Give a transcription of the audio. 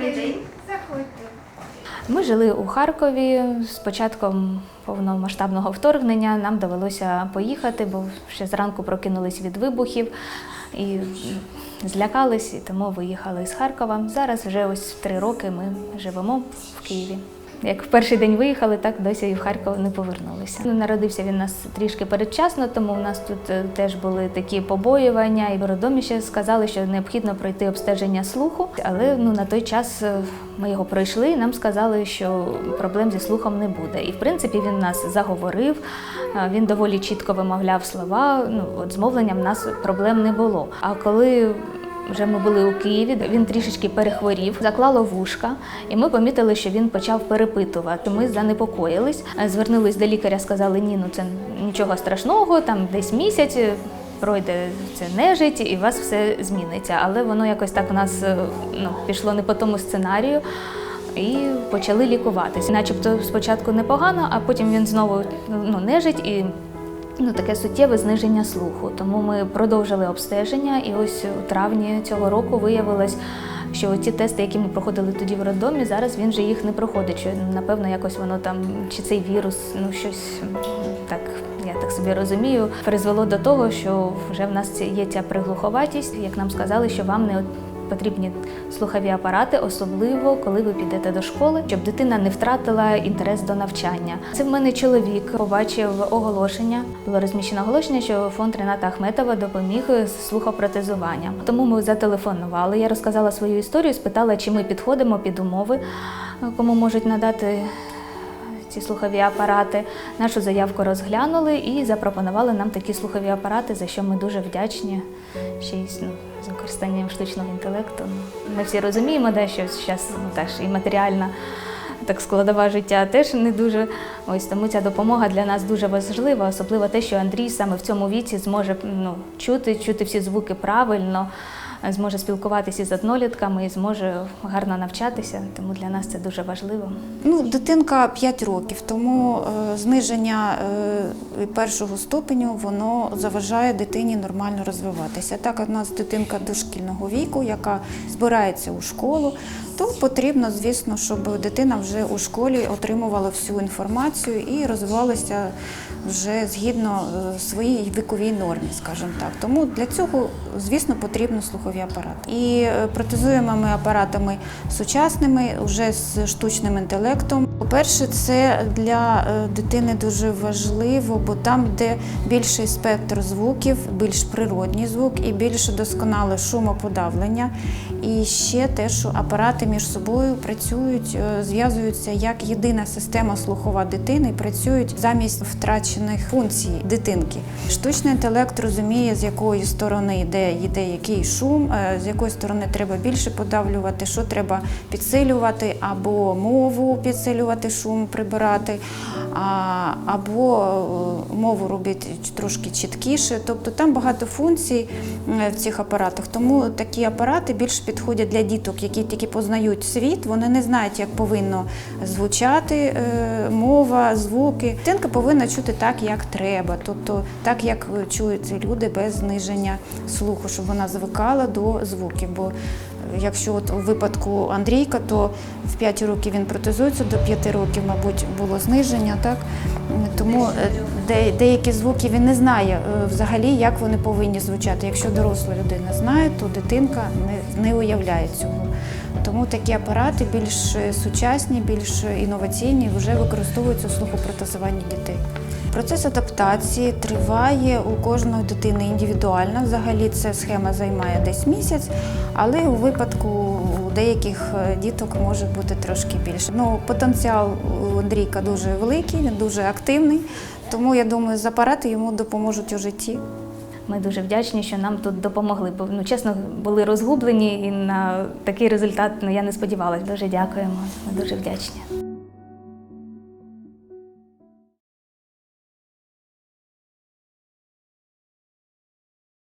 Добрий день. Заходьте. Ми жили у Харкові. З початком повномасштабного вторгнення нам довелося поїхати, бо ще зранку прокинулись від вибухів і злякались, і тому виїхали з Харкова. Зараз вже ось три роки ми живемо в Києві. Як в перший день виїхали, так досі і в Харків не повернулися. Ну, Народився він нас трішки передчасно, тому у нас тут е, теж були такі побоювання, і в роддомі ще сказали, що необхідно пройти обстеження слуху. Але ну на той час е, ми його пройшли, і нам сказали, що проблем зі слухом не буде. І в принципі він нас заговорив. е, Він доволі чітко вимовляв слова. Ну от з мовленням в нас проблем не було. А коли вже ми були у Києві, він трішечки перехворів, заклало вушка, і ми помітили, що він почав перепитувати. Ми занепокоїлись, е, звернулись до лікаря, сказали, ні, ну це нічого страшного, там десь місяць. е, Пройде це нежить і у вас все зміниться. Але воно якось так у нас ну, пішло не по тому сценарію і почали лікуватися. Начебто спочатку непогано, а потім він знову ну, нежить і ну, таке суттєве зниження слуху. Тому ми продовжили обстеження, і ось у травні цього року виявилось, що ті тести, які ми проходили тоді в роддомі, зараз він вже їх не проходить. Що напевно якось воно там, чи цей вірус, ну щось так. Я так собі розумію, призвело до того, що вже в нас є ця приглуховатість. Як нам сказали, що вам не потрібні слухові апарати, особливо коли ви підете до школи, щоб дитина не втратила інтерес до навчання. Це в мене чоловік побачив оголошення. Було розміщено оголошення, що фонд Рената Ахметова допоміг з слухопротезуванням. Тому ми зателефонували. Я розказала свою історію, спитала, чи ми підходимо під умови, кому можуть надати ці слухові апарати. Нашу заявку розглянули і запропонували нам такі слухові апарати, за що ми дуже вдячні. Ще й ну, з використанням штучного інтелекту. Ми всі розуміємо, де що зараз ну, теж і матеріальна так складова життя теж не дуже. Ось тому ця допомога для нас дуже важлива, особливо те, що Андрій саме в цьому віці зможе ну, чути, чути всі звуки правильно, зможе спілкуватися з однолітками і зможе гарно навчатися. Тому для нас це дуже важливо. Ну, дитинка 5 років, тому е, зниження е, першого ступеню воно заважає дитині нормально розвиватися. Так, у нас дитинка дошкільного віку, яка збирається у школу, то потрібно, звісно, щоб дитина вже у школі отримувала всю інформацію і розвивалася вже згідно е, своїй віковій нормі, скажімо так. Тому для цього, звісно, потрібно слухові апарати. І е, протезуємими апаратами сучасними, вже з штучним інтелектом. По-перше, це для е, дитини дуже важливо, бо там, де більший спектр звуків, більш природній звук і більш досконале шумоподавлення. І ще те, що апарати між собою працюють, зв'язуються як єдина система слухова дитини, і працюють замість втрачених функцій дитинки. Штучний інтелект розуміє, з якої сторони йде, йде який шум, е, з якої сторони треба більше подавлювати, що треба підсилювати, або мову підсилювати, шум прибирати, або е, мову робити трошки чіткіше. Тобто там багато функцій в цих апаратах. Тому такі апарати більш підходять для діток, які тільки познають світ, вони не знають, як повинно звучати е, мова, звуки. Дитинка повинна чути так, як треба, тобто так, як чують люди без зниження слуху, щоб вона звикала до звуків. Бо е, Якщо от у випадку Андрійка, то в 5 років він протезується, до 5 років, мабуть, було зниження, так? Тому е, де, деякі звуки він не знає е, взагалі, як вони повинні звучати. Якщо доросла людина знає, то дитинка не, не уявляє цього. Тому такі апарати більш сучасні, більш інноваційні вже використовуються у слухопротезуванні дітей. Процес адаптації триває у кожної дитини індивідуально. Взагалі ця схема займає десь місяць, але у випадку у деяких е, діток може бути трошки більше. Ну, потенціал у Андрійка дуже великий, він дуже активний, тому я думаю, з апарати йому допоможуть у житті. Ми дуже вдячні, що нам тут допомогли. Бо ну чесно були розгублені, і на такий результат ну я не сподівалася. Дуже дякуємо. Ми дуже вдячні.